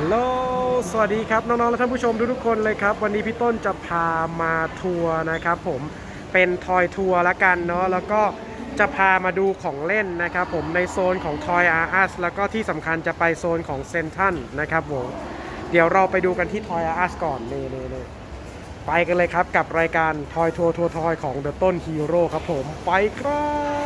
ฮัลโหล สวัสดีครับ น้อง ๆ และท่านผู้ชมทุกๆคนเลยครับ วันนี้พี่ต้นจะพามาทัวร์นะครับผม เป็นทอยทัวร์ละกันเนาะ แล้วก็จะพามาดูของเล่นนะครับผม ในโซนของ Toy R Us แล้วก็ที่สำคัญจะไปโซนของเซนทันนะครับผม เดี๋ยวเราไปดูกันที่ Toy R Us ก่อนเนี่นี่นี่ไปกันเลยครับกับรายการทอยทัวร์ทัวร์ทอยของ The ต้นฮีโร่ครับผม ไปครับ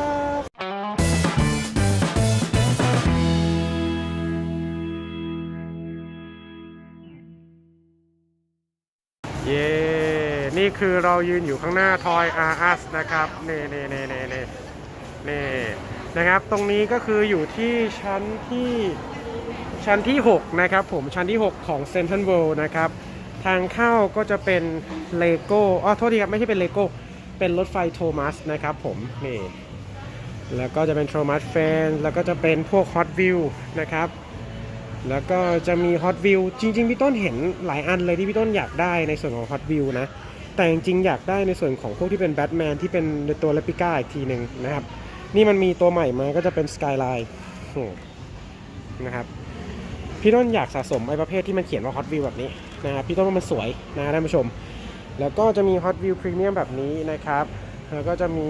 คือเรายืนอยู่ข้างหน้า Toy R Us นะครับนี่นี่นี่นี่นี่นี่นะครับ ตรงนี้ก็คืออยู่ที่ชั้นที่ชั้นที่ 6 นะครับผมชั้นที่ 6 ของ Central World นะครับ ทางเข้าก็จะเป็นเลโก้อ๋อโทษทีครับ ไม่ใช่เป็นเลโก้เป็นรถไฟโทมัสนะครับผมนี่แล้วก็จะเป็นโทมัสแฟน แล้วก็จะเป็นพวก Hot Wheel นะครับแล้วก็จะมี Hot Wheel จริง ๆ พี่ต้นเห็นหลายอันเลยที่พี่ต้นอยากได้ในส่วนของ Hot Wheel นะ แต่จริงๆ อยากได้ในส่วนของพวกที่เป็นแบทแมนที่เป็นตัวเลปิก้าอีกทีหนึ่งนะครับ นี่มันมีตัวใหม่มาก็จะเป็น Skyline โอ้นะครับพี่ต้นอยากสะสมไอ้ประเภทที่มันเขียนว่า Hot Wheel แบบนี้นะครับพี่ต้นว่ามันสวยนะท่านผู้ชม แล้วก็จะมี Hot Wheel Premium แบบนี้นะครับ แล้วก็จะมี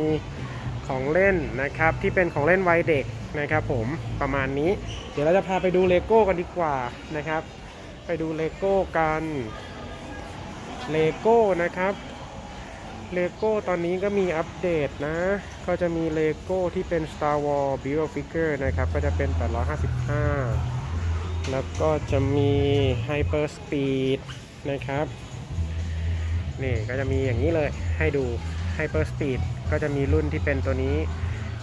ของเล่นนะครับที่เป็นของเล่นวัยเด็กนะครับผมประมาณนี้ เดี๋ยวเราจะพาไปดูเลโก้กันดีกว่านะครับ ไปดูเลโก้กัน เลโก้นะครับเลโก้ตอนนี้ก็มีอัปเดตนะ ก็จะมีเลโก้ที่เป็น Star Wars Build Figure นะครับ ก็จะเป็น 855 แล้วก็จะมี Hyper Speed นะครับ นี่ก็จะมีอย่างนี้เลยให้ดู Hyper Speed ก็จะมีรุ่นที่เป็นตัวนี้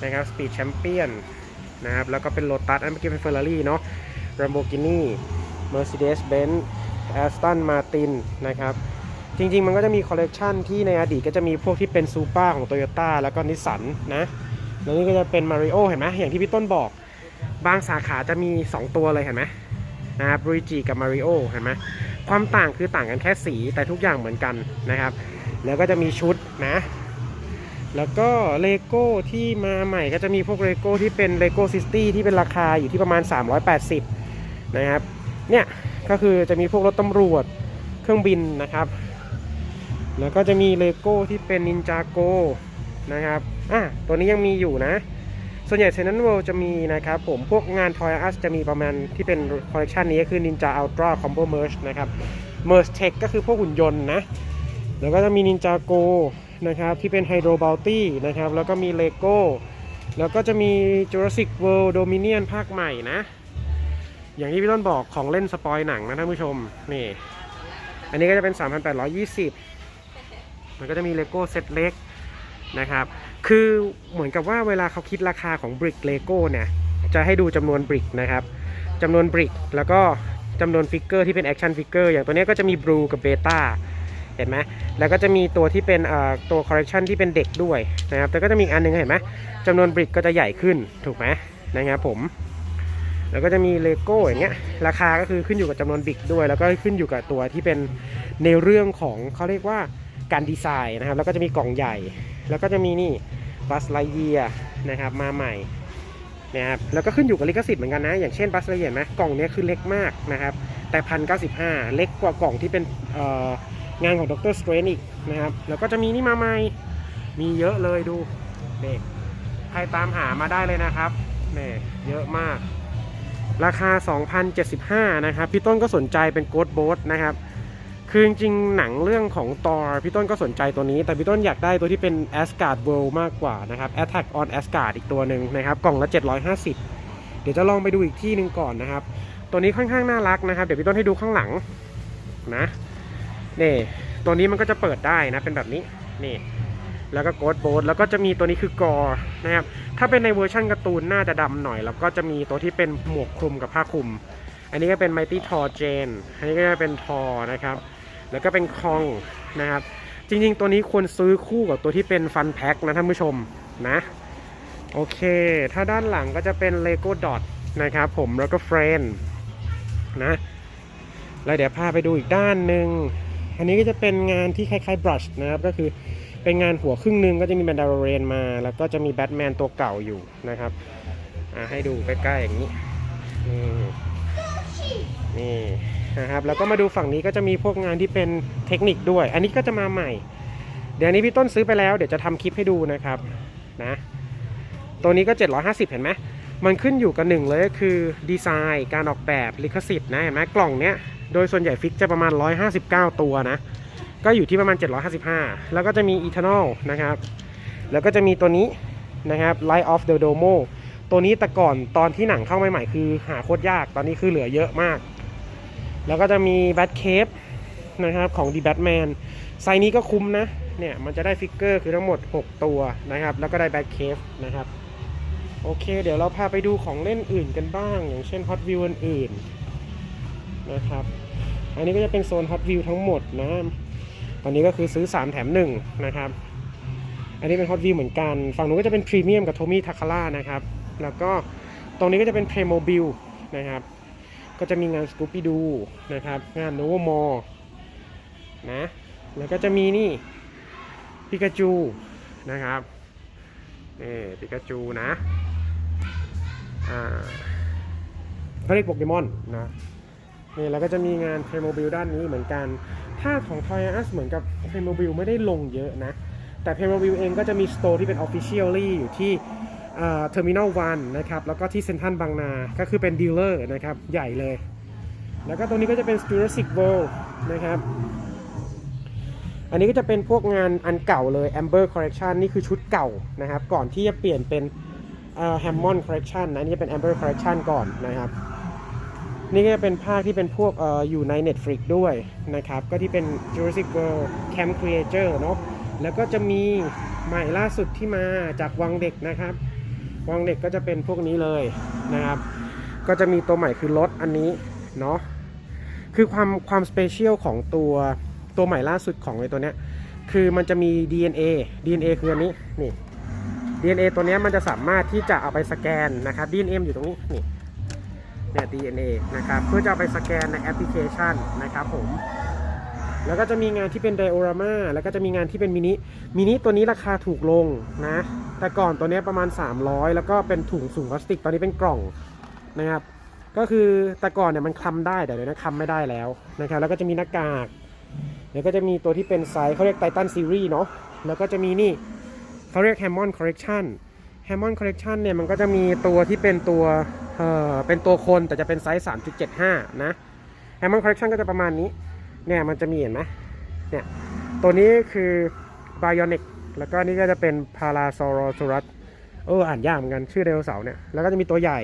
นะครับ Speed Champion นะครับ แล้วก็เป็น Lotus อันเมื่อกี้เป็น Ferrari เนาะ Lamborghini Mercedes-Benz Aston Martin นะครับ จริงๆ มันก็จะมีคอลเลกชันที่ในอดีตก็จะมีพวกที่เป็นซูเปอร์ของ Toyota แล้วก็นิสสันนะแล้วนี่ก็จะเป็น Mario เห็นไหมอย่างที่พี่ต้นบอก บางสาขาจะมี 2 ตัวเลยเห็นไหมนะครับรุจิกับ Mario เห็นไหมความต่างคือต่างกันแค่สีแต่ทุกอย่างเหมือนกันนะครับ แล้วก็จะมีชุดนะ แล้วก็เลโก้ที่มาใหม่ก็จะมีพวกเลโก้ที่เป็นเลโก้ซิตี้ที่เป็นราคาอยู่ที่ประมาณ 380 นะครับ เนี่ยก็คือจะมีพวกรถตำรวจเครื่องบินนะครับ แล้วก็จะมีเลโก้ที่เป็นนินจาโกนะครับอะตัวนี้ยังมีอยู่นะ ส่วนใหญ่เซนต์เวิลด์จะมีนะครับผม พวกงาน Toy Us จะมีประมาณที่เป็นคอลเลกชันนี้ก็คือ Ninja Ultra Combo Merge นะครับ Merge Tech ก็คือพวกหุ่นยนต์นะ แล้วก็จะมีนินจาโกนะครับที่เป็นไฮโดรบ u ลตี้นะครับแล้วก็มีเลโก้แล้วก็จะมี Jurassic World Dominion ภาคใหม่นะ อย่างที่พี่ต้นบอกของเล่นสปอยหนังนะท่านผู้ชม นี่ อันนี้ก็จะเป็น 3,820 มันก็จะมีเลโก้เซตเล็กนะครับ คือเหมือนกับว่าเวลาเขาคิดราคาของบริกเลโก้เนี่ย จะให้ดูจำนวนบริกนะครับจำนวนบริกแล้วก็จำนวนฟิกเกอร์ที่เป็นแอคชั่นฟิกเกอร์อย่างตัวนี้ก็จะมีบลูกับเบต้าเห็นไหมแล้วก็จะมีตัวที่เป็นตัวคอร์เรคชันที่เป็นเด็กด้วยนะครับแต่ก็จะมีอันหนึงเห็นไหมจำนวนบริกก็จะใหญ่ขึ้นถูกไหมนะครับผมแล้วก็จะมีเลโก้อย่างเงี้ยราคาก็คือขึ้นอยู่กับจำนวนบริกด้วย แล้วก็ขึ้นอยู่กับตัวที่เป็นในเรื่องของเขาเรียกว่า การดีไซน์นะครับ แล้วก็จะมีกล่องใหญ่ แล้วก็จะมีนี่บัสไลเยียนะครับมาใหม่นะครับแล้วก็ขึ้นอยู่กับลิขสิทธิ์เหมือนกันนะ อย่างเช่นบัสไลเยียไหมกล่องนี้คือเล็กมากนะครับ แต่พันเก้าสิบห้าเล็กกว่ากล่องที่เป็นงานของดรสเตรนอีกนะครับ แล้วก็จะมีนี่มาใหม่มีเยอะเลยดูนี่ใครตามหามาได้เลยนะครับนี่เยอะมาก ราคา 2,075 นะครับ พี่ต้นก็สนใจเป็นโกดโบ t นะครับ คือจริงๆหนังเรื่องของตอร์พี่ต้นก็สนใจตัวนี้ แต่พี่ต้นอยากได้ตัวที่เป็น Asgard World มากกว่านะครับ Attack on Asgard อีกตัวหนึ่งนะครับ กล่องละ 750 เดี๋ยวจะลองไปดูอีกที่หนึ่งก่อนนะครับ ตัวนี้ค่อนข้างน่ารักนะครับ เดี๋ยวพี่ต้นให้ดูข้างหลังนะนี่ตัวนี้มันก็จะเปิดได้นะเป็นแบบนี้นี่แล้วก็โกดโบ t แล้วก็จะมีตัวนี้คือกอร์นะครับถ้าเป็นในเวอร์ชันการ์ตูนน่าจะดำหน่อย แล้วก็จะมีตัวที่เป็นหมวกคลุมกับผ้าคลุมอันนี้ก็เป็น Mighty Thor Jane อันนี้ก็จะเป็นทอนะครับ แล้วก็เป็นคองนะครับ จริงๆ ตัวนี้ควรซื้อคู่กับตัวที่เป็นฟันแพ็คนะท่านผู้ชมนะ โอเค ถ้าด้านหลังก็จะเป็น Lego Dot นะครับผมแล้วก็เฟรนนะแล้วเดี๋ยวพาไปดูอีกด้านหนึ่งอันนี้ก็จะเป็นงานที่คล้ายๆ brush นะครับก็คือเป็นงานหัวครึ่งหนึ่งก็จะมีแมนดาร์เรนมา แล้วก็จะมีแบทแมนตัวเก่าอยู่นะครับให้ดูใกล้ๆอย่างนี้นี่นี่ นะครับแล้วก็มาดูฝั่งนี้ก็จะมีพวกงานที่เป็นเทคนิคด้วย อันนี้ก็จะมาใหม่ เดี๋ยวนี้พี่ต้นซื้อไปแล้วเดี๋ยวจะทำคลิปให้ดูนะครับนะตัวนี้ก็ 750 เห็นไหมมันขึ้นอยู่กับหนึ่งเลยก็คือดีไซน์การออกแบบลิขสิทธิ์นะเห็นไหมกล่องเนี้ยโดยส่วนใหญ่ฟิกจะประมาณ 159 ตัวนะ ก็อยู่ที่ประมาณ 755 แล้วก็จะมี Eternal นะครับ แล้วก็จะมีตัวนี้นะครับ Light of the Domo ตัวนี้แต่ก่อนตอนที่หนังเข้าใหม่ๆคือหาโคตรยาก ตอนนี้คือเหลือเยอะมาก แล้วก็จะมี Bat Cave นะครับของ The Batman ไซส์นี้ก็คุ้มนะ เนี่ย มันจะได้ฟิกเกอร์คือทั้งหมด 6 ตัวนะครับ แล้วก็ได้ Bat Cave นะครับ โอเค เดี๋ยวเราพาไปดูของเล่นอื่นกันบ้าง อย่างเช่น Hot Wheel อื่นๆนะครับ อันนี้ก็จะเป็นโซน Hot Wheel ทั้งหมดนะ ตอนนี้ก็คือซื้อ 3 แถม 1 นะครับ อันนี้เป็น Hot Wheel เหมือนกัน ฝั่งนู้นก็จะเป็นพรีเมียมกับโทมี่ทาคาร่านะครับ แล้วก็ตรงนี้ก็จะเป็นเพลโมบิลนะครับ ก็จะมีงานสกูปปี้ดูนะครับงานโน v มอนะแล้วก็จะมีนี่ปิกาจูนะครับนี่ปิกาจูนะอ่าเขาเรียกโปเกมอนนะนี่แล้วก็จะมีงาน Playmobil ด้านนี้เหมือนกันถ้าของ Toy Us เหมือนกับ Playmobil ไม่ได้ลงเยอะนะ แต่ Playmobil เองก็จะมีสโตร์ที่เป็น Officially อยู่ที่ เทอร์มินอลวันนะครับแล้วก็ที่เซ็นทรัลบางนาก็คือเป็นดีลเลอร์นะครับใหญ่เลย แล้วก็ตรงนี้ก็จะเป็น Jurassic World นะครับอันนี้ก็จะเป็นพวกงานอันเก่าเลย Amber Collection นี่คือชุดเก่านะครับก่อนที่จะเปลี่ยนเป็น Hammond Collection นะนี่จะเป็น Amber Collection ก่อนนะครับนี่ก็จะเป็นภาคที่เป็นพวกเอ่ออยู่ใน Netflix ด้วยนะครับก็ที่เป็น Jurassic World Camp Creator เนาะแล้วก็จะมีใหม่ล่าสุดที่มาจากวังเด็กนะครับ วังเด็กก็จะเป็นพวกนี้เลยนะครับ ก็จะมีตัวใหม่คือรถอันนี้เนาะคือความความสเปเชียลของตัวตัวใหม่ล่าสุดของไอ้ตัวเนี้ยคือมันจะมี DNA DNA คืออันนี้นี่ DNA ตัวนี้มันจะสามารถที่จะเอาไปสแกนนะครับ DNA อยู่ตรงนี้นี่เนี่ย DNA นะครับเพื่อจะเอาไปสแกนในแอปพลิเคชันนะครับผมแล้วก็จะมีงานที่เป็นไดโอรามาแล้วก็จะมีงานที่เป็นมินิมินิตัวนี้ราคาถูกลงนะ แต่ก่อนตัวนี้ประมาณ 300 แล้วก็เป็นถุงสูงพลาสติก ตอนนี้เป็นกล่องนะครับ ก็คือแต่ก่อนเนี่ยมันคลำได้แต่เดี๋ยวนี้คลำไม่ได้แล้วนะครับ แล้วก็จะมีหน้ากากแล้วก็จะมีตัวที่เป็นไซส์เขาเรียกไททันซีรีส์เนาะ แล้วก็จะมีนี่เขาเรียกแฮมมอนคอร์เรคชันแฮมมอนคอร์เรคชันเนี่ยมันก็จะมีตัวที่เป็นตัวเอ่อเป็นตัวคนแต่จะเป็นไซส์ 3.75 นะแฮมมอนคอร์เรคชันก็จะประมาณนี้ เนี่ยมันจะมีเห็นไหมเนี่ยตัวนี้คือ Bionic แล้วก็นี่ก็จะเป็น Parasaurolosaurus เอออ่านยากเหมือนกันชื่อไดโนเสาร์เนี่ยแล้วก็จะมีตัวใหญ่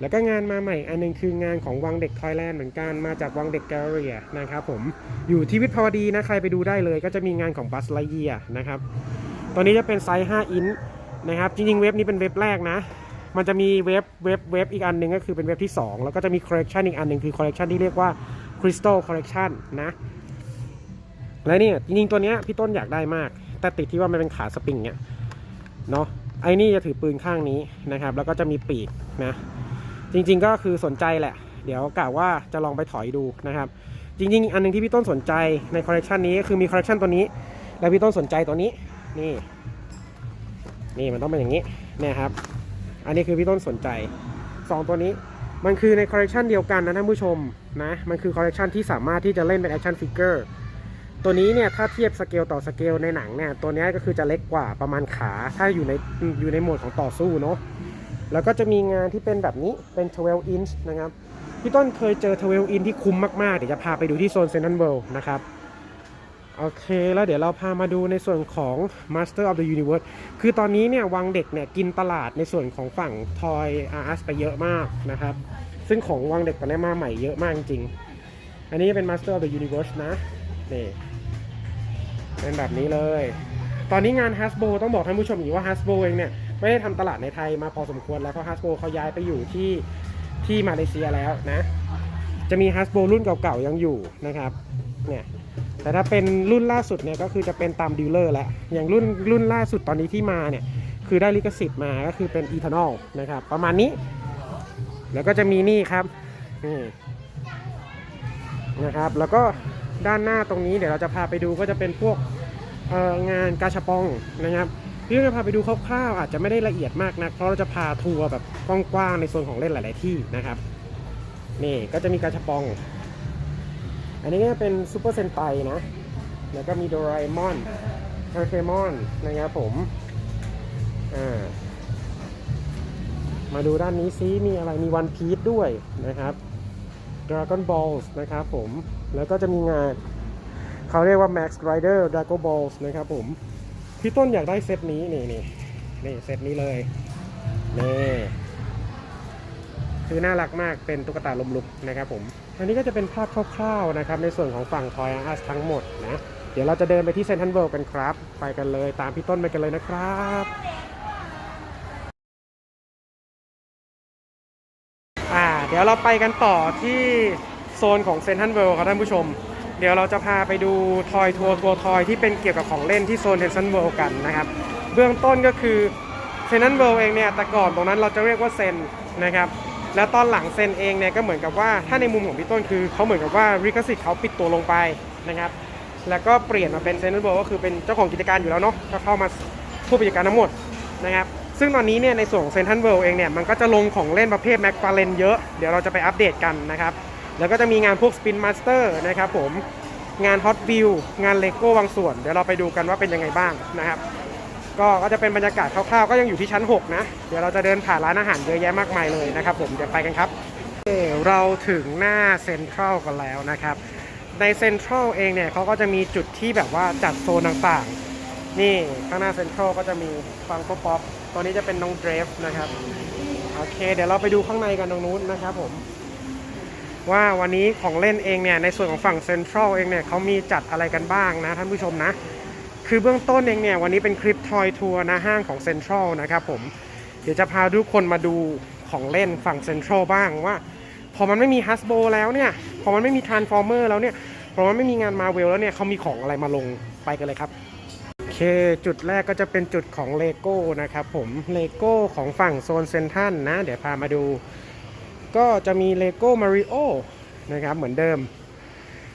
แล้วก็งานมาใหม่อันหนึงคืองานของวังเด็กทอยแลนด์เหมือนกันมาจากวังเด็กแกลเลอรี่นะครับผมอยู่ที่วิทย์ภาวดีนะใครไปดูได้เลย ก็จะมีงานของบัสไลเยียนะครับตัวนี้จะเป็นไซส์ 5 อินช์นะครับจริงๆเว็บนี้เป็นเว็บแรกนะ มันจะมีเว็บเว็บเว็บอีกอันหนึ่งก็คือเป็นเว็บที่ 2 แล้วก็จะมีคอลเล t ชันอีกอันหนึ่งคือคอลเล t ชันที่เรียกว่า Crystal Collection นะและเนี่ยจริงๆตัวเนี้ยพี่ต้นอยากได้มาก แต่ติดที่ว่ามันเป็นขาสปริงเนี่ยเนาะไอ้นี่จะถือปืนข้างนี้นะครับ แล้วก็จะมีปีกนะ จริงๆก็คือสนใจแหละ เดี๋ยวกะว่าจะลองไปถอยดูนะครับ จริงๆ อันหนึงที่พี่ต้นสนใจในคอลเล t ชันนี้ก็คือมีคอลเล t ชันตัวนี้ แล้วพี่ต้นสนใจตัวนี้นี่ นี่มันต้องเป็นอย่างนี้เนี่ยครับ อันนี้คือพี่ต้นสนใจ 2 ตัวนี้มันคือในคอลเล t ชันเดียวกันนะท่านผู้ชมนะมันคือคอลเล t ชันที่สามารถที่จะเล่นเป็นแอคชั่นฟิกเกอร์ ตัวนี้เนี่ยถ้าเทียบสเกลต่อสเกลในหนังเนี่ยตัวนี้ก็คือจะเล็กกว่าประมาณขาถ้าอยู่ในอยู่ในโหมดของต่อสู้เนาะแล้วก็จะมีงานที่เป็นแบบนี้เป็น 12 inch นะครับพี่ต้นเคยเจอ 12 inch ที่คุ้มมาก ๆ เดี๋ยวจะพาไปดูที่โซนเซนทรัลเวิลด์นะครับโอเค แล้วเดี๋ยวเราพามาดูในส่วนของ Master of the Universe คือตอนนี้เนี่ยวังเด็กเนี่ยกินตลาดในส่วนของฝั่ง Toy R Us ไปเยอะมากนะครับ ซึ่งของวังเด็กตอนนี้มาใหม่เยอะมากจริง อันนี้เป็น Master of the Universe นะนี่ เป็นแบบนี้เลย ตอนนี้งาน Hasbro ต้องบอกท่านผู้ชมอย่างนี้ว่า Hasbro เองเนี่ยไม่ได้ทำตลาดในไทยมาพอสมควรแล้วเพราะ Hasbro เขาย้ายไปอยู่ที่ที่มาเลเซียแล้วนะ จะมี Hasbro รุ่นเก่าๆยังอยู่นะครับ เนี่ย แต่ถ้าเป็นรุ่นล่าสุดเนี่ยก็คือจะเป็นตามดีลเลอร์แล้วอย่างรุ่นรุ่นล่าสุดตอนนี้ที่มาเนี่ยคือได้ลิขสิทธิ์มาก็คือเป็น Eternal นะครับ ประมาณนี้ แล้วก็จะมีนี่ครับนี่นะครับ แล้วก็ ด้านหน้าตรงนี้เดี๋ยวเราจะพาไปดูก็จะเป็นพวกงานกาชาปองนะครับพี่จะพาไปดูคร่าวๆอาจจะไม่ได้ละเอียดมากนะเพราะเราจะพาทัวร์แบบกว้างๆในโซนของเล่นหลาย ๆที่นะครับนี่ก็จะมีกาชาปอง อันนี้ก็เป็นซูเปอร์เซนไตนะแล้วก็มีโดราเอมอนโดราเอมอนนะครับผมมาดูด้านนี้ซิมีอะไรมีวันพี e ด้วยนะครับ Dragon Balls นะครับผม แล้วก็จะมีงานเขาเรียกว่า Max Rider Dragon Balls นะครับผม พี่ต้นอยากได้เซตนี้ นี่นี่นี่เซตนี้เลย นี่คือน่ารักมากเป็นตุ๊กตาลมลุกนะครับผม อันนี้ก็จะเป็นภาพคร่าวๆนะครับ ในส่วนของฝั่ง Toy R Us ทั้งหมดนะ เดี๋ยวเราจะเดินไปที่เซนทรัลเวิลด์กันครับ ไปกันเลยตามพี่ต้นไปกันเลยนะครับอ่าเดี๋ยวเราไปกันต่อที่ โซนของเซนทรัลเวิลด์ครับท่านผู้ชม เดี๋ยวเราจะพาไปดูทอยทัวร์ทัวร์ทอยที่เป็นเกี่ยวกับของเล่นที่โซนเซนทรัลเวิลด์กันนะครับ เบื้องต้นก็คือเซนทรัลเวิลด์เองเนี่ยแต่ก่อนตรงนั้นเราจะเรียกว่าเซนนะครับแล้วตอนหลังเซนเองเนี่ยก็เหมือนกับว่าถ้าในมุมของพี่ต้นคือเขาเหมือนกับว่าริคสิทธิ์เขาปิดตัวลงไปนะครับแล้วก็เปลี่ยนมาเป็นเซนทรัลเวิลด์ก็คือเป็นเจ้าของกิจการอยู่แล้วเนาะก็เข้ามาผู้กิจการทั้งหมดนะครับซึ่งตอนนี้เนี่ยในส่วนของเซนทรัลเวิลด์เองเนี่ยมันก็จะลงของเล่นประเภทแม็กฟาเลนเยอะ เดี๋ยวเราจะไปอัปเดตกันนะครับ แล้วก็จะมีงานพวกสปินมาสเตอร์นะครับผมงานฮอตวิวงานเลโก้บางส่วน เดี๋ยวเราไปดูกันว่าเป็นยังไงบ้างนะครับ ก็ก็จะเป็นบรรยากาศคร่าวๆ ก็ยังอยู่ที่ชั้น 6 นะ เดี๋ยวเราจะเดินผ่านร้านอาหารเยอะแยะมากมายเลยนะครับผมเดี๋ยวไปกันครับเอ่อเราถึงหน้าเซ็นทรัลกันแล้วนะครับ ในเซ็นทรัลเองเนี่ยเขาก็จะมีจุดที่แบบว่าจัดโซนต่างๆ นี่ข้างหน้าเซ็นทรัลก็จะมีฟังโป๊อปตัวนี้จะเป็นน้องเดรฟนะครับ โอเค เดี๋ยวเราไปดูข้างในกันตรงนู้นนะครับผม ว่าวันนี้ของเล่นเองเนี่ยในส่วนของฝั่งเซ็นทรัลเองเนี่ยเขามีจัดอะไรกันบ้างนะท่านผู้ชมนะ คือเบื้องต้นเองเนี่ยวันนี้เป็นคลิปทอยทัวร์นะห้างของเซ็นทรัลนะครับผมเดี๋ยวจะพาทุกคนมาดูของเล่นฝั่งเซ็นทรัลบ้างว่า พอมันไม่มีฮัสโบแล้วเนี่ยพอมันไม่มีทรานส์ฟอร์เมอร์แล้วเนี่ยพอมันไม่มีงานมาเวลแล้วเนี่ยเขามีของอะไรมาลงไปกันเลยครับโอเคจุดแรกก็จะเป็นจุดของเลโก้นะครับผมเลโก้ของฝั่งโซนเซนทรัลนะ เดี๋ยวพามาดู ก็จะมีเลโก้มาริโอนะครับ เหมือนเดิม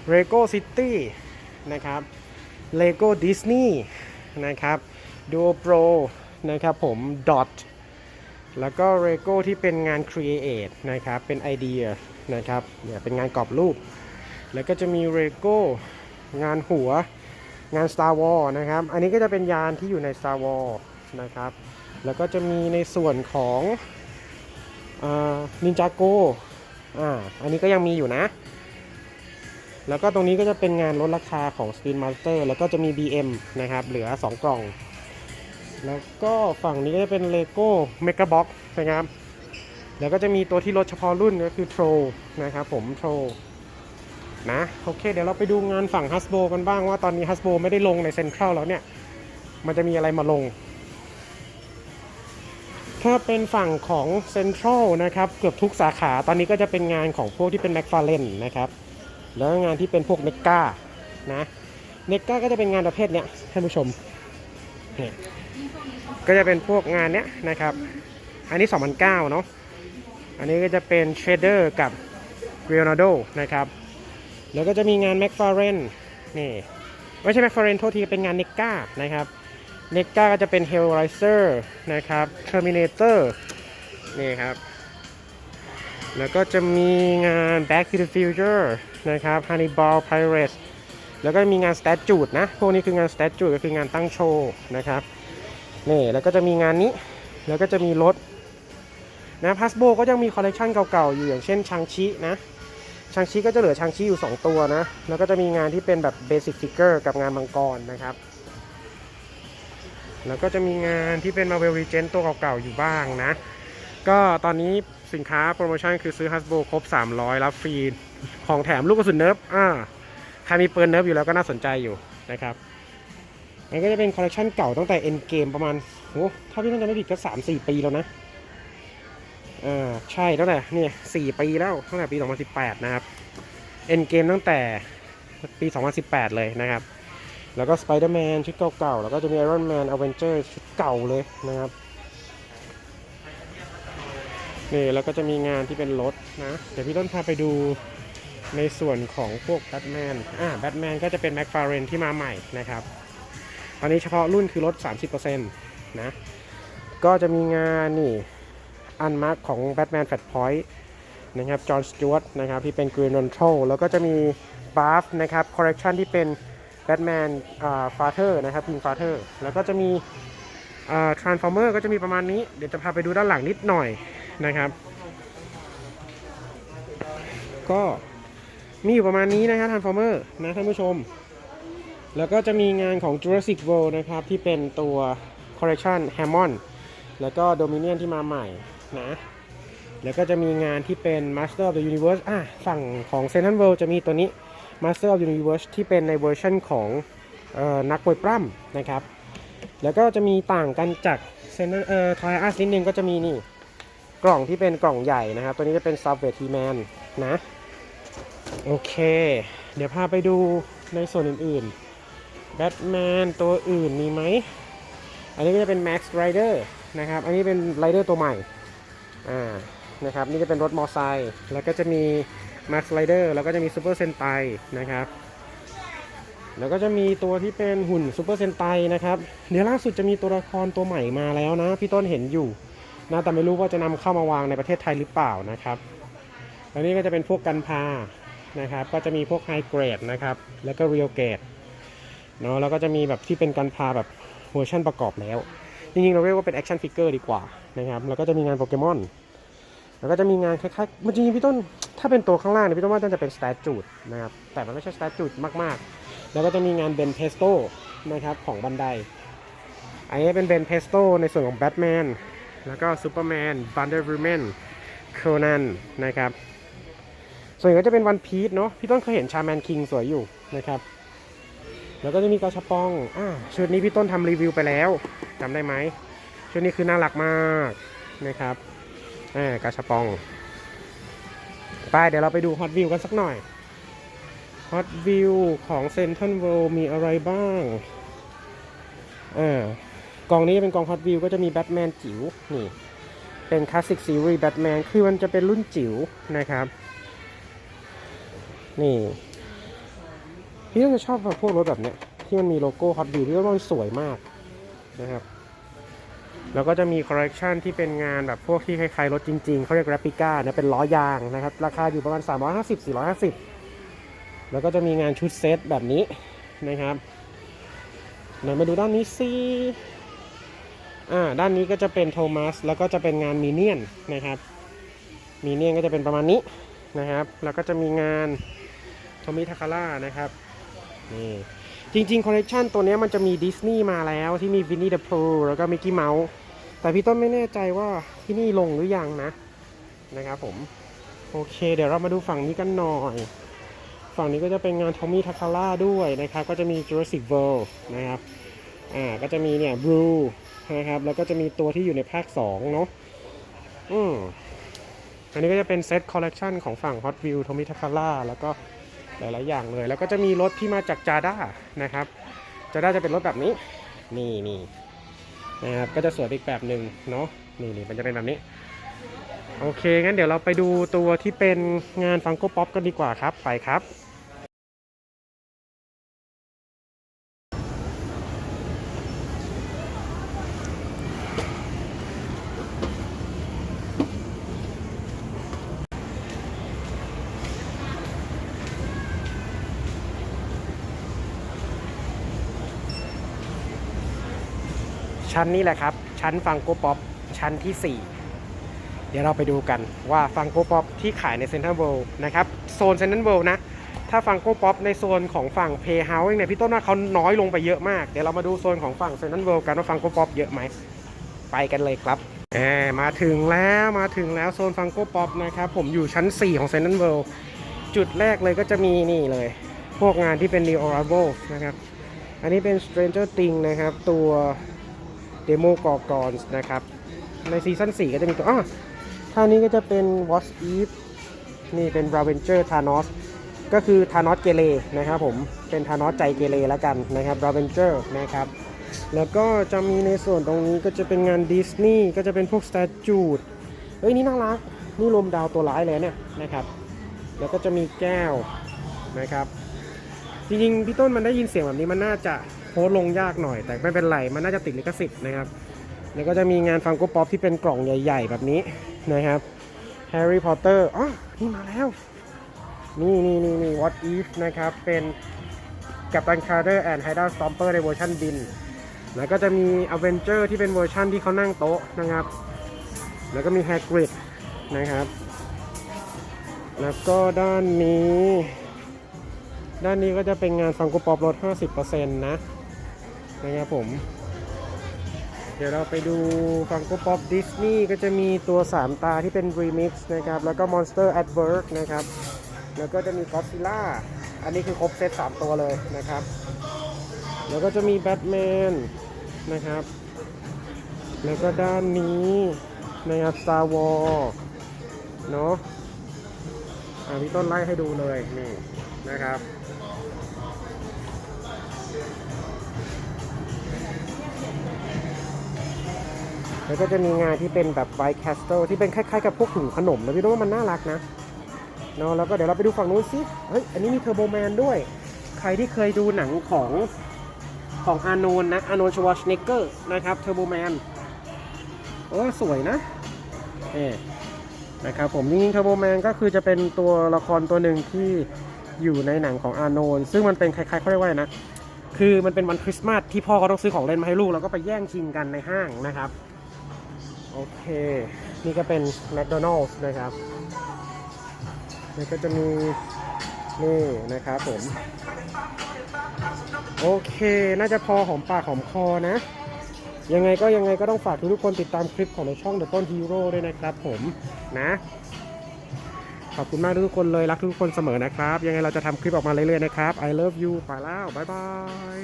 เลโก้ซิตี้นะครับเลโก้ดิสนีย์นะครับดูโปรนะครับผมดอทแล้วก็เลโก้ที่เป็นงาน Create นะครับ เป็นไอเดียนะครับเนี่ยเป็นงานกรอบรูป แล้วก็จะมีเลโก้งานหัวงาน Star Wars นะครับ อันนี้ก็จะเป็นยานที่อยู่ใน Star Wars นะครับ แล้วก็จะมีในส่วนของ นินจาโกอ่าอันนี้ก็ยังมีอยู่นะ แล้วก็ตรงนี้ก็จะเป็นงานลดราคาของ Spin Master แล้วก็จะมี BM นะครับ เหลือ 2 กล่อง แล้วก็ฝั่งนี้ก็จะเป็น Lego Mega Box นะครับแล้วก็จะมีตัวที่ลดเฉพาะรุ่นก็คือ Tro นะครับผม Tro นะโอเค เดี๋ยวเราไปดูงานฝั่งฮัสโบกันบ้างว่าตอนนี้ฮัสโบไม่ได้ลงในเซ็นทรัลแล้วเนี่ย มันจะมีอะไรมาลง ถ้าเป็นฝั่งของเซ็นทรัลนะครับเกือบทุกสาขาตอนนี้ก็จะเป็นงานของพวกที่เป็นแม็กฟาเลนนะครับแล้วงานที่เป็นพวกเนกก้านะเนกก้าก็จะเป็นงานประเภทเนี้ยท่านผู้ชมเนี่ยก็จะเป็นพวกงานเนี้ยนะครับอันนี้ 2009เนาะอันนี้ก็จะเป็นเชเดอร์กับเรโอนาโดนะครับแล้วก็จะมีงาน m c f a r l a n นี่ไม่ใช่ m c f a r l a n โทษทีเป็นงานเนก้านะครับ เนก้าก็จะเป็น Hellraiser นะครับ Terminator นี่ครับ แล้วก็จะมีงาน Back to the Future นะครับ Hannibal Pirates แล้วก็มีงาน Statue นะ พวกนี้คืองาน Statue ก็คืองานตั้งโชว์นะครับ นี่ แล้วก็จะมีงานนี้ แล้วก็จะมีรถนะพัสโบก็ยังมีคอลเลกชันเก่าๆ อยู่อย่างเช่นชังชินะชางชีก็จะเหลือชางชีอยู่ 2 ตัวนะ แล้วก็จะมีงานที่เป็นแบบเบสิ c ฟิกเกอร์กับงานมังกรนะครับ แล้วก็จะมีงานที่เป็น Marvel Legends ตัวเก่าๆอยู่บ้างนะ ก็ตอนนี้สินค้าโปรโมชั่นคือซื้อ Hasbro ครบ 300 รับฟรีของแถมลูกกระสุนเนิร์ฟอ่าใครมีปืนเนิร์ฟอยู่แล้วก็น่าสนใจอยู่นะครับอันก็จะเป็นคอลเลคชันเก่าตั้งแต่ End Game ประมาณโอ้ถ้าพี่ต้องจำไม่ผิดก็3-4ปีแล้วนะอ่าใช่ตั้งแต่เนี่ยสี่ปีแล้วตั้งแต่ปี 2018 นะครับเอ็นเกมตั้งแต่ปี 2018 เลยนะครับ แล้วก็ Spider-Man ชุดเก่าๆ แล้วก็จะมี Iron Man Avenger ชุดเก่าเลยนะครับ นี่แล้วก็จะมีงานที่เป็นรถนะ เดี๋ยวพี่ต้นพาไปดูในส่วนของพวกแบทแมน อ่าแบทแมนก็จะเป็นแม็กฟาเรนที่มาใหม่นะครับ ตอนนี้เฉพาะรุ่นคือลด 30%นะ ก็จะมีงานนี่อันมาร์กของ Batman Fat Point นะครับ จอห์นสจวตนะครับที่เป็นกรีนอนโทรแล้วก็จะมีบาฟนะครับคอร์เรคชันที่เป็น แบทแมนอ่าฟาเธอร์นะครับพิงฟาเธอร์แล้วก็จะมีอ่าทรานส์ฟอร์เมอร์ก็จะมีประมาณนี้ เดี๋ยวจะพาไปดูด้านหลังนิดหน่อยนะครับ ก็มีอยู่ประมาณนี้นะครับทรานส์ฟอร์เมอร์นะท่านผู้ชม แล้วก็จะมีงานของ Jurassic World นะครับ ที่เป็นตัว Collection Hammond แล้วก็ Dominion ที่มาใหม่นะแล้วก็จะมีงานที่เป็น Master of the Universe อะฝั่งของ Central World จะมีตัวนี้ Master of Universe ที่เป็นในเวอร์ชันของออนักมวยปล้ำนะครับ แล้วก็จะมีต่างกันจาก Central เอ่อ Toy Us นิดนึงก็จะมีนี่ กล่องที่เป็นกล่องใหญ่นะครับ ตัวนี้จะเป็น Subway T-Man นะ โอเค เดี๋ยวพาไปดูในส่วนอื่นๆแบทแมนตัวอื่นมีไหม อันนี้ก็จะเป็น Max Rider นะครับ อันนี้เป็น Rider ตัวใหม่ อ่า นะครับ นี่จะเป็นรถมอไซค์ แล้วก็จะมี Max Rider แล้วก็จะมี Super Sentai นะครับแล้วก็จะมีตัวที่เป็นหุ่น Super Sentai นะครับเดี๋ยวล่าสุดจะมีตัวละครตัวใหม่มาแล้วนะ พี่ต้นเห็นอยู่นะแต่ไม่รู้ว่าจะนำเข้ามาวางในประเทศไทยหรือเปล่านะครับอันนี้ก็จะเป็นพวกกันพานะครับ ก็จะมีพวกไฮเกรดนะครับแล้วก็เรียลเกรดเนาะแล้วก็จะมีแบบที่เป็นกันพาแบบเวอร์ชันประกอบแล้วจริงๆเราเรียกว่าเป็นแอคชั่นฟิกเกอร์ดีกว่านะครับแล้วก็จะมีงานโปเกมอน แล้วก็จะมีงานคล้ายๆ มันจริงๆพี่ต้น ถ้าเป็นตัวข้างล่างเนี่ยพี่ต้นว่าน่าจะเป็นสแตจูดนะครับ แต่มันไม่ใช่สแตจูดมากๆ แล้วก็จะมีงานเบนเพสโตนะครับของบันได อันนี้เป็นเบนเพสโตในส่วนของแบทแมน แล้วก็ซูเปอร์แมนบันเดอร์วูแมนโคนันนะครับ ส่วนใหญ่ก็จะเป็นวันพีชเนาะ พี่ต้นเคยเห็นชาแมนคิงสวยอยู่นะครับ แล้วก็จะมีกาชาปองอ่าชุดนี้พี่ต้นทำรีวิวไปแล้วจำได้ไหมชุดนี้คือน่ารักมากนะครับ อ่ากาชาปอง ไปเดี๋ยวเราไปดูฮอตวิวกันสักหน่อยฮอตวิวของเซนทันเวิลด์มีอะไรบ้างอ่ากล่องนี้เป็นกล่องฮอตวิวก็จะมีแบทแมนจิ๋วนี่ เป็นคลาสสิกซีรีส์แบทแมนคือมันจะเป็นรุ่นจิ๋วนะครับ นี่ พี่ก็จะชอบพวกรถแบบเนี้ยที่มันมีโลโก้ฮอตวิวพี่ว่ามันสวยมากนะครับ แล้วก็จะมีคอลเลกชันที่เป็นงานแบบพวกที่คล้ายๆรถจริงๆ เขาเรียกแรปปิก้านี่ยเป็นล้อยางนะครับ ราคาอยู่ประมาณ 350 450 แล้วก็จะมีงานชุดเซตแบบนี้นะครับเดี๋ยวมาดูด้านนี้สิอ่าด้านนี้ก็จะเป็นโทมัสแล้วก็จะเป็นงานมีเนียนนะครับมีเนียนก็จะเป็นประมาณนี้นะครับ แล้วก็จะมีงานโทมิทาคาร่านะครับนี่จริงๆ คอลเลกชันตัวนี้มันจะมีดิสนีย์มาแล้วที่มีวินนี่เดอะพูแล้วก็มิกกี้เมาส์ แต่พี่ต้นไม่แน่ใจว่าที่นี่ลงหรือยังนะนะครับผม โอเค เดี๋ยวเรามาดูฝั่งนี้กันหน่อย ฝั่งนี้ก็จะเป็นงานโทมิทาคาร่าด้วยนะครับ ก็จะมี Jurassic World นะครับอ่าก็จะมีเนี่ยบลูนะครับแล้วก็จะมีตัวที่อยู่ในภาค 2 เนาะอืมอันนี้ก็จะเป็นเซตคอลเลกชันของฝั่ง Hot Wheel โทมิทาคาร่าแล้วก็หลาย ๆ อย่างเลย แล้วก็จะมีรถที่มาจากจาด้านะครับจาด้าจะเป็นรถแบบนี้ นี่นี่ นะครับก็จะสวยอีกแบบหนึ่งเนาะนี่นี่มันจะเป็นแบบนี้ โอเคงั้นเดี๋ยวเราไปดูตัวที่เป็นงานฟังโกป๊อปกันดีกว่าครับไปครับ ชั้นนี้แหละครับ ชั้นฟังโกป๊อปชั้นที่ 4 เดี๋ยวเราไปดูกันว่าฟังโกป๊อปที่ขายในเซ็นทรัลเวิลด์นะครับโซนเซ็นทรัลเวิลด์นะ ถ้าฟังโกป๊อปในโซนของฝั่งเพย์เฮาส์เนี่ยพี่ต้นว่าเขาน้อยลงไปเยอะมาก เดี๋ยวเรามาดูโซนของฝั่งเซ็นทรัลเวิลด์กันว่าฟังโกป๊อปเยอะไหมไปกันเลยครับแหมมาถึงแล้วมาถึงแล้วโซนฟังโกป๊อปนะครับผมอยู่ชั้น 4 ของเซ็นทรัลเวิลด์จุดแรกเลยก็จะมีนี่เลย พวกงานที่เป็น New Arrival นะครับ อันนี้เป็น Stranger Things นะครับ ตัว เดโมกอกอนนะครับ ในซีซั่น4ก็จะมีตัวอะท่านี้ก็จะเป็น Watch Eve นี่เป็น r a v e n g e r Thanos ก็คือ Thanos เกเรนะครับผม เป็น Thanos ใจเกเรแล้วกันนะครับ r a v e n g e r นะครับ แล้วก็จะมีในส่วนตรงนี้ก็จะเป็นงานดิสนีย์ก็จะเป็นพวกส t ต t ูดเฮ้ย นี่น่ารัก นี่รวมดาวตัวร้ายเลยเนี่ยนะครับ แล้วก็จะมีแก้วนะครับ จริงๆ พี่ต้นมันได้ยินเสียงแบบนี้มันน่าจะ โพสลงยากหน่อย แต่ไม่เป็นไร มันน่าจะติดลิขสิทธิ์นะครับ แล้วก็จะมีงานฟังโกป๊อปที่เป็นกล่องใหญ่ ๆ แบบนี้นะครับ Harry Potter อ๋อนี่มาแล้ว นี่นี่นี่นี่ What If นะครับ เป็นกัปตันคาร์เ e อร์แอนด์ไฮด้าสตอมเปอร์ในเวอร์ชันบิน แล้วก็จะมี a v e n g e r ที่เป็นเวอร์ชันที่เขานั่งโต๊ะนะครับ แล้วก็มี Hagrid นะครับ แล้วก็ด้านนี้ ด้านนี้ก็จะเป็นงานฟังกูปอบลด 50%นะ นะครับผม เดี๋ยวเราไปดูฟังกูปอบดิสนีย์ก็จะมีตัว 3 ตาที่เป็น Remix นะครับ แล้วก็ Monster at Work นะครับ แล้วก็จะมี Godzilla อันนี้คือครบเซต3 ตัวเลยนะครับ แล้วก็จะมีแบทแมนนะครับ แล้วก็ด้านนี้นะครับ Star Wars เนาะอ่าพี่ต้นไล่ให้ดูเลยนี่นะครับ แล้วก็จะมีงานที่เป็นแบบไวท์แคสเ l ที่เป็นคล้ายๆกับพวกถุงขนมนะพี่ต้นว่ามันน่ารักนะเนาะแล้วก็เดี๋ยวเราไปดูฝั่งนู้นสิเฮ้ยอันนี้มีเทอร์โบแมนด้วย ใครที่เคยดูหนังของของอานนนะอานนชวอชเนเกอร์นะครับเทอร์โบแมนโอ้สวยนะเอ๊นะครับผมจริงๆเทอร์โบแมนก็คือจะเป็นตัวละครตัวหนึ่งที่อยู่ในหนังของอานนซึ่งมันเป็นคล้ายๆเขาเรียกว่านะคือมันเป็นวันคริสต์มาสที่พ่อเขาต้องซื้อของเล่นมาให้ลูกแล้วก็ไปแย่งชิงกันในห้างนะครับ โอเค นี่ก็เป็น McDonald's นะครับแล้วก็จะมี นี่นะครับผม โอเค น่าจะพอหอมปากหอมคอนะ ยังไงก็ยังไงก็ต้องฝากทุกคนติดตามคลิปของในช่อง The ต้น Hero ด้วยนะครับผมนะขอบคุณมากทุกคนเลยรักทุกคนเสมอนะครับ ยังไงเราจะทำคลิปออกมาเรื่อยๆนะครับ I love you ไปแล้ว บ๊ายบาย